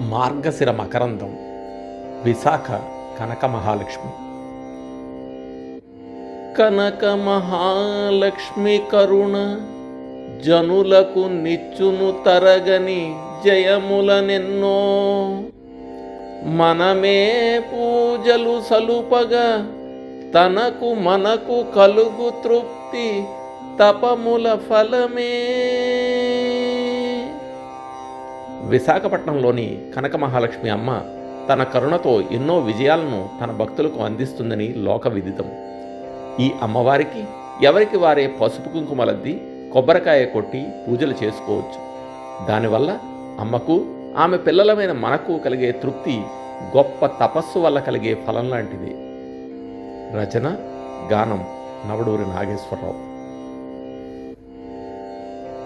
మార్గశిర మకరందం విశాఖ కనక మహాలక్ష్మి. కనక మహాలక్ష్మి కరుణ జనులకు నిచ్చును తరగని జయములనెన్నో మనమే పూజలు సలుపగా తనకు మనకు కలుగు తృప్తి తపముల ఫలమే. విశాఖపట్నంలోని కనక మహాలక్ష్మి అమ్మ తన కరుణతో ఎన్నో విజయాలను తన భక్తులకు అందిస్తుందని లోక విదితం ఈ అమ్మవారికి ఎవరికి వారే పసుపు కుంకుమలద్ది కొబ్బరికాయ కొట్టి పూజలు చేసుకోవచ్చు. దానివల్ల అమ్మకు ఆమె పిల్లలమైన మనకు కలిగే తృప్తి గొప్ప తపస్సు వల్ల కలిగే ఫలం లాంటిది. రచన గానం నవడూరి నాగేశ్వరరావు.